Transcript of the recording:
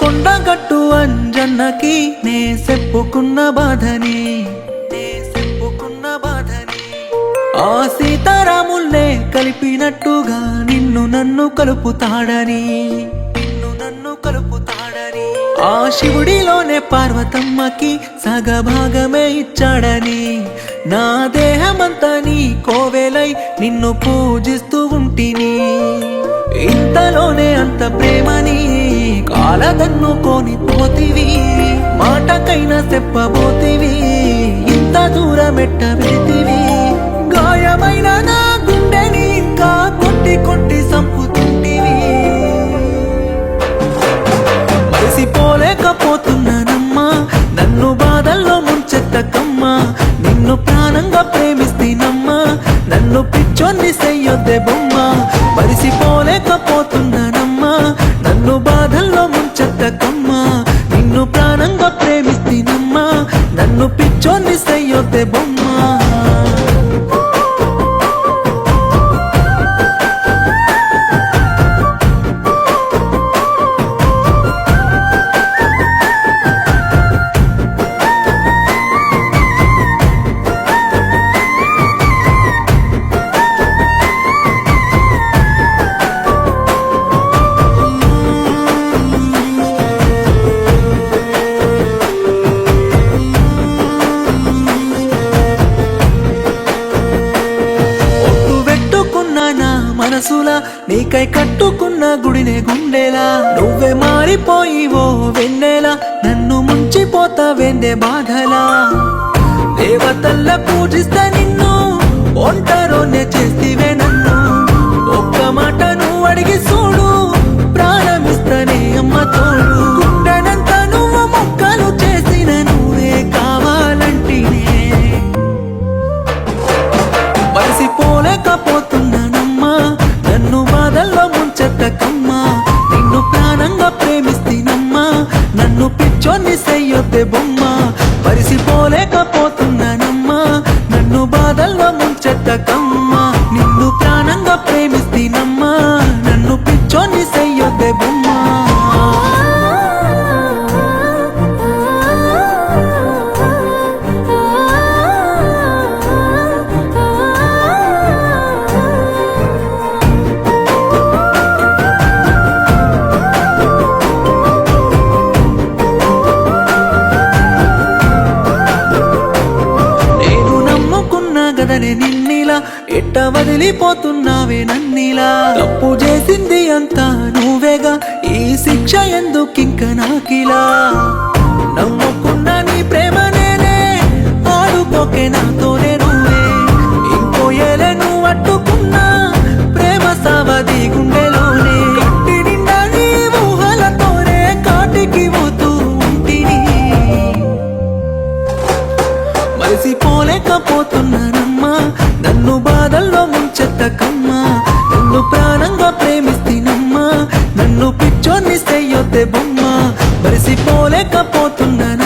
కొండగట్టు అంజన్నకి నే చెప్పుకున్న బాధని నే చెప్పుకున్న బాధని. ఆ సీతారాముల్నే కలిపినట్టుగా నిన్ను నన్ను కలుపుతాడని నిన్ను నన్ను కలుపుతాడని. ఆ శివుడిలోనే పార్వతమ్మకి సగభాగమే ఇచ్చాడని. నా దేహమంతా నీ కోవెలై నిన్ను పూజిస్తూ ఉంటిని. ఇంతలోనే అంత ప్రేమని కాలదన్నుకొని పోతివి మాటకైనా చెప్పబోతివి ఇంత దూరం ఎట్ట పెడితివి గాయమైన నా గుండెని ఇంకా కొట్టి కొట్టి సంపుతుంటివి. మరిసిపోలేకపోతున్నానమ్మా నన్ను బాధల్లో ముంచెత్తకమ్మా నిన్ను ప్రాణంగా ప్రేమిస్తీనమ్మా నన్ను పిచ్చోన్ని చెయ్యొద్దే బొమ్మ. మరిసిపోలేకపోతున్నాను ముంచెత్తకమ్మా నిన్ను ప్రాణంగా ప్రేమిస్తినమ్మా నన్ను పిచ్చోన్ని సయ్యోతే బొమ్మ. నీకై కట్టుకున్న గుడినే గుండెలా? నువ్వే మారిపోయి ఓ వెన్నెలా? నన్ను ముంచిపోతా వెందే బాధలా? దేవతల్ల పూజిస్తా నిన్ను ఒంటరు నన్ను పిచ్చోన్ని నమ్ముకున్నా నిన్నిలా ఎట్ట వదిలిపోతున్నావే నన్నిలా? తప్పు చేసింది అంతా నువ్వేగా ఈ శిక్ష ఎందుకింక నాకిలా? నమ్ముకున్న నీ ప్రేమ నేనే ఆడుకోకే నాతో కలిసిపోలేకపోతున్నాను?